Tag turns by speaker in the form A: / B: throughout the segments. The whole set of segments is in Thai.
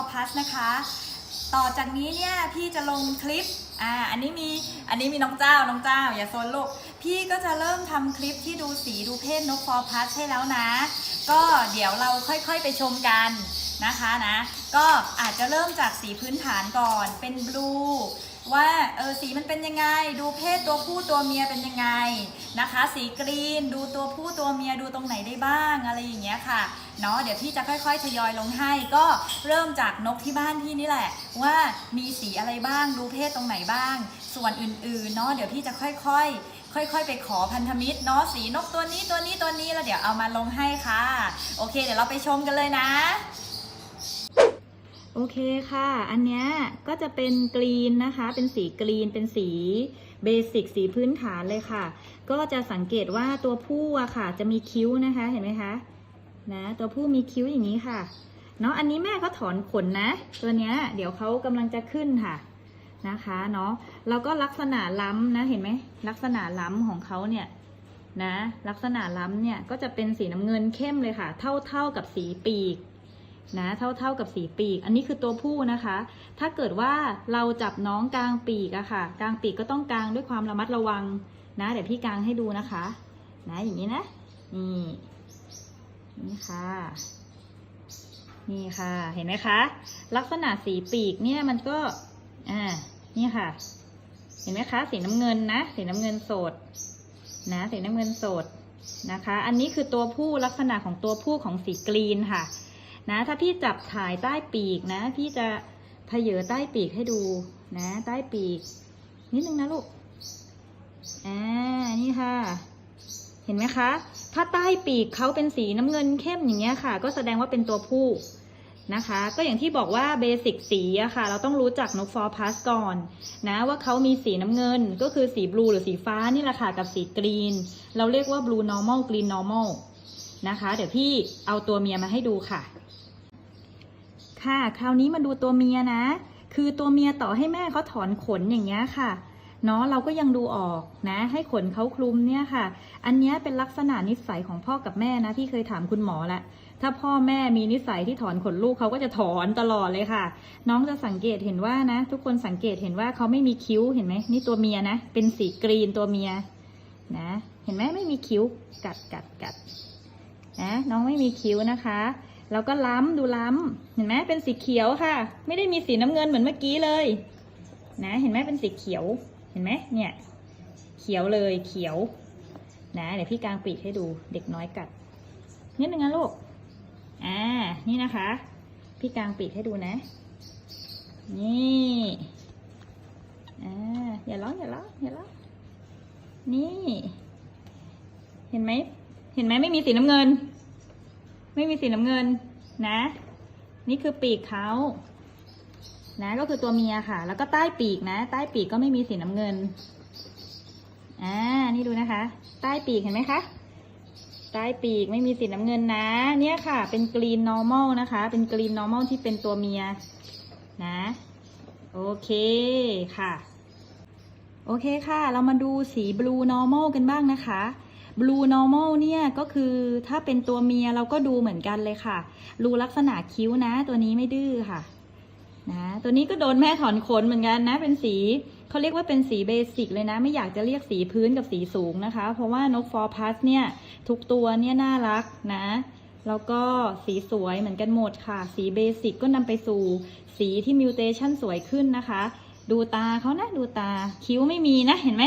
A: for plus นะคะ ต่อจากนี้เนี่ยพี่จะลงคลิปอ่าอันนี้มีอันนี้มีน้องเจ้าน้องเจ้า อย่าโซนลูกพี่ก็จะเริ่มทำคลิปที่ดูสีดูเพศนก for plus ให้แล้วนะ ก็เดี๋ยวเราค่อยๆไปชมกันนะคะนะ ก็อาจจะเริ่มจากสีพื้นฐานก่อนเป็นบลูว่าเออสีมันเป็นยังไง ดูเพศตัวผู้ตัวเมียเป็นยังไงนะคะ สีกรีน ดูตัวผู้ตัวเมียดูตรงไหนได้บ้างอะไรอย่างเงี้ยค่ะ เนาะเดี๋ยวพี่จะค่อย ๆ ทยอยลงให้ก็เริ่มจากนกที่บ้านพี่นี่แหละ ว่ามีสีอะไรบ้างดูเพศตรงไหนบ้าง ส่วนอื่นๆเนาะเดี๋ยวพี่จะค่อยๆค่อยๆ ไปขอพันธมิตรเนาะสีนกตัวนี้ตัวนี้ตัวนี้แล้วเดี๋ยวเอามาลงให้ค่ะ โอเค เดี๋ยวเราไปชมกันเลยนะ โอเคค่ะ อันเนี้ยก็จะเป็นกรีนนะคะ เป็นสีกรีนเป็นสีเบสิกสีพื้นฐานเลยค่ะ ก็จะสังเกตว่าตัวผู้อะค่ะ จะมีคิ้วนะคะเห็นไหมคะ นะ ตัวผู้มีคิ้วอย่างนี้ค่ะ เนาะอันนี้แม่เขาถอนขนนะ ตัวเนี้ย เดี๋ยวเขากำลังจะขึ้นค่ะนะคะเนาะแล้วก็ลักษณะล้ำนะเห็นไหมลักษณะล้ำของเขาเนี่ยนะลักษณะล้ำเนี่ยก็จะเป็นสีน้ำเงินเข้มเลยค่ะ เท่าเท่ากับสีปีกนะเท่าเท่ากับสีปีก อันนี้คือตัวผู้นะคะ ถ้าเกิดว่าเราจับน้องกลางปีกอะค่ะ กลางปีกก็ต้องกลางด้วยความระมัดระวังนะเดี๋ยวพี่กลางให้ดูนะคะ นะอย่างนี้นะนี่ นี่ค่ะ นี่ค่ะ เห็นไหมคะ ลักษณะสีปีกเนี่ยมันก็ อ่า นี่ค่ะ เห็นไหมคะ สีน้ำเงินนะ สีน้ำเงินสด นะ สีน้ำเงินสดนะคะ อันนี้คือตัวผู้ลักษณะของตัวผู้ของสีกรีนค่ะ นะ ถ้าพี่จับถ่ายใต้ปีกนะ พี่จะเพเยอใต้ปีกให้ดูนะ ใต้ปีก นิดนึงนะลูก อ่า นี่ค่ะ เห็นไหมคะ ถ้าใต้ปีกเขาเป็นสีน้ำเงินเข้มอย่างเงี้ยค่ะ ก็แสดงว่าเป็นตัวผู้นะคะ ก็อย่างที่บอกว่าเบสิกสีอะค่ะ เราต้องรู้จักนกฟอร์พัสก่อนนะว่าเขามีสีน้ำเงิน ก็คือสีบลูหรือสีฟ้านี่แหละค่ะ กับสีกรีน เราเรียกว่าบลูนอร์ม l ลกรีนนอร์ม l นะคะ เดี๋ยวพี่เอาตัวเมียมาให้ดูค่ะ ค่ะ คราวนี้มาดูตัวเมียนะ คือตัวเมียต่อให้แม่เขาถอนขนอย่างเงี้ยค่ะเนาะเราก็ยังดูออกนะ ให้ขนเขาคลุมเนี่ยค่ะ อันนี้เป็นลักษณะนิสัยของพ่อกับแม่นะที่เคยถามคุณหมอละถ้าพ่อแม่มีนิสัยที่ถอนขนลูกเขาก็จะถอนตลอดเลยค่ะ น้องจะสังเกตเห็นว่านะ ทุกคนสังเกตเห็นว่าเขาไม่มีคิ้วเห็นไหมนี่ตัวเมียนะ เป็นสีกรีนตัวเมียนะ เห็นไหมไม่มีคิ้วกัดกัดกัดนะน้องไม่มีคิ้วนะคะแล้วก็ล้ำดูล้ำเห็นไหมเป็นสีเขียวค่ะ ไม่ได้มีสีน้ำเงินเหมือนเมื่อกี้เลย นะ เห็นไหมเป็นสีเขียว เห็นไหมเนี่ย เขียวเลยเขียว นะเดี๋ยวพี่กางปีกให้ดูเด็กน้อยกัดนิดนึงนะลูกอ่านี่นะคะ พี่กางปีกให้ดูนะ นี่อ่าอย่าร้องอย่าร้องอย่าร้องนี่ เห็นไหมเห็นไหมไม่มีสีน้ำเงิน ไม่มีสีน้ำเงินนะ นี่คือปีกเขานะก็คือตัวเมียค่ะ แล้วก็ใต้ปีกนะ ใต้ปีกก็ไม่มีสีน้ำเงิน อ่า นี่ดูนะคะ ใต้ปีกเห็นไหมคะ ใต้ปีกไม่มีสีน้ำเงินนะ เนี่ยค่ะ เป็นกรีนนอร์ม l นะคะ เป็นกรีนนอร์ม l ที่เป็นตัวเมียนะ โอเคค่ะ โอเคค่ะ เรามาดูสีบลูนอร์ม l กันบ้างนะคะบลูนอร์ม l เนี่ยก็คือถ้าเป็นตัวเมียเราก็ดูเหมือนกันเลยค่ะ รูลักษณะคิ้วนะ ตัวนี้ไม่ดื้อค่ะ นะ ตัวนี้ก็โดนแม่ถอนขนเหมือนกันนะ เป็นสี เขาเรียกว่าเป็นสีเบสิกเลยนะ ไม่อยากจะเรียกสีพื้นกับสีสูงนะคะ เพราะว่านกฟอร์พัสเนี่ย ทุกตัวเนี่ยน่ารักนะ แล้วก็สีสวยเหมือนกันหมดค่ะ สีเบสิกก็นำไปสู่สีที่มิวเทชันสวยขึ้นนะคะ ดูตาเขานะดูตาคิ้วไม่มีนะเห็นไหม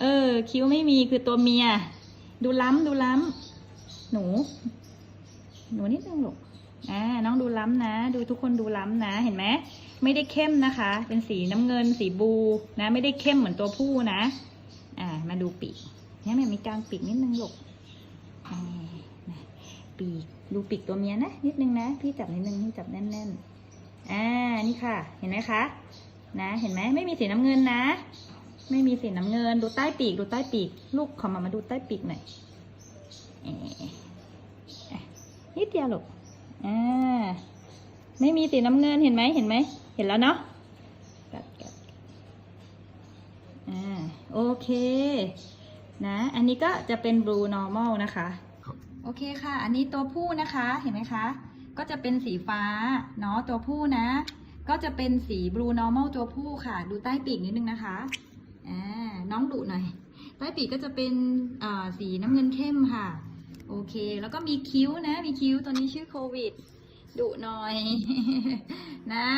A: เออ คิ้วไม่มีคือตัวเมีย ดูล้ำดูล้ำหนู หนูนิดนึงลูก อ่าน้องดูล้ำนะ ดูทุกคนดูล้ำนะ เห็นไหมไม่ได้เข้มนะคะ เป็นสีน้ำเงินสีบูนะ ไม่ได้เข้มเหมือนตัวผู้นะ อ่า มาดูปีกเนี่ยมันมีกลางปีกนิดนึงลูกปีกดูปีกตัวเมียนะนิดนึงนะ พี่จับนิดนึงพี่จับแน่นๆอ่านี่ค่ะ เห็นไหมคะ นะ เห็นไหมไม่มีสีน้ำเงินนะ ไม่มีสีน้ำเงิน ดูใต้ปีกดูใต้ปีก ลูกขอมามาดูใต้ปีกหน่อยนิดเดียวลูก อ่าไม่มีสีน้ำเงินเห็นไหมเห็นไหม เห็นแล้วเนาะกัดกัดอ่าโอเค นะ อันนี้ก็จะเป็น blue normal นะคะ โอเคค่ะ อันนี้ตัวผู้นะคะ เห็นไหมคะ ก็จะเป็นสีฟ้า เนาะ ตัวผู้นะ ก็จะเป็นสี blue normal ตัวผู้ค่ะ ดูใต้ปีกนิดนึงนะคะ อ่า น้องดุหน่อย ใต้ปีกก็จะเป็นอ่าสีน้ำเงินเข้มค่ะ โอเค แล้วก็มีคิ้วนะ มีคิ้วตัวนี้ชื่อโควิดดุหน่อยนะ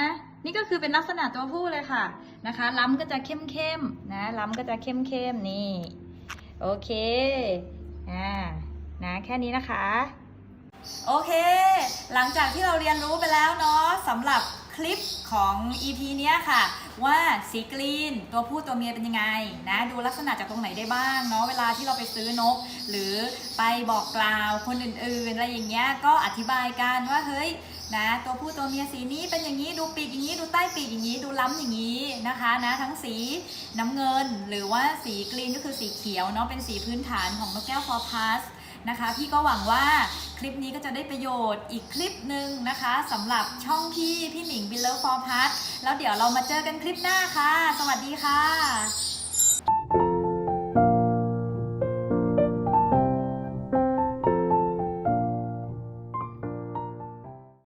A: นี่ก็คือเป็นลักษณะตัวผู้เลยค่ะนะคะ ล้ำก็จะเข้มเข้มนะล้ำก็จะเข้มเข้มนี่ โอเคอ่านะแค่นี้นะคะ โอเค หลังจากที่เราเรียนรู้ไปแล้วเนาะสำหรับคลิปของ EP เนี้ยค่ะ ว่าสีกรีนตัวผู้ตัวเมียเป็นยังไงนะดูลักษณะจากตรงไหนได้บ้างเนาะเวลาที่เราไปซื้อนก หรือไปบอกกล่าวคนอื่นๆอะไรอย่างเงี้ยก็อธิบายกันว่าเฮ้ยนะตัวผู้ตัวเมียสีนี้เป็นอย่างนี้ดูปีกอย่างนี้ดูใต้ปีกอย่างนี้ดูล้ำอย่างนี้นะคะนะทั้งสีน้ำเงินหรือว่าสีกรีนก็คือสีเขียวเนาะเป็นสีพื้นฐานของนกแก้วฟอร์พัส นะคะ พี่ก็หวังว่าคลิปนี้ก็จะได้ประโยชน์อีกคลิปหนึ่งนะคะสำหรับช่องพี่พี่หนิงบิลเลอร์ฟอร์พัทแล้วเดี๋ยวเรามาเจอกันคลิปหน้าค่ะ สวัสดีค่ะ